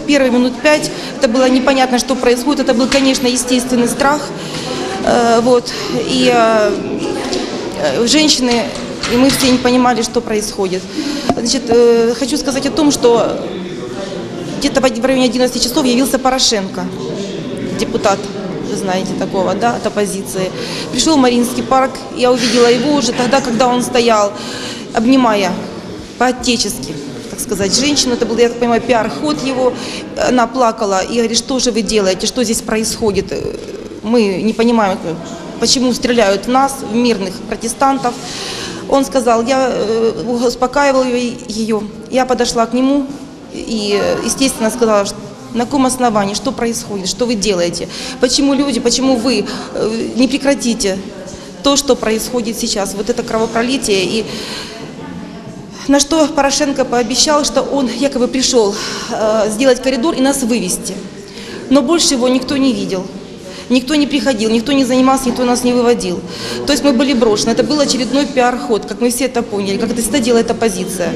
первые минут пять это было непонятно, что происходит. Это был, конечно, естественный страх. Э, Вот. И э, э, женщины, и мы все не понимали, что происходит. Значит, хочу сказать о том, что где-то в районе 11 часов явился Порошенко, депутат, знаете такого, да, от оппозиции. Пришел в Мариинский парк, я увидела его уже тогда, когда он стоял, обнимая по-отечески, так сказать, женщину. Это был, я так понимаю, пиар-ход его. Она плакала и говорит, что же вы делаете, что здесь происходит. Мы не понимаем, почему стреляют в нас, в мирных протестантов. Он сказал, я э, успокаивал ее, я подошла к нему и, естественно, сказала, что на каком основании, что происходит, что вы делаете, почему люди, почему вы э, не прекратите то, что происходит сейчас, вот это кровопролитие. И на что Порошенко пообещал, что он якобы пришел э, сделать коридор и нас вывести. Но больше его никто не видел. Никто не приходил, никто не занимался, никто нас не выводил. То есть мы были брошены. Это был очередной пиар-ход, как мы все это поняли, как это всегда делает оппозиция.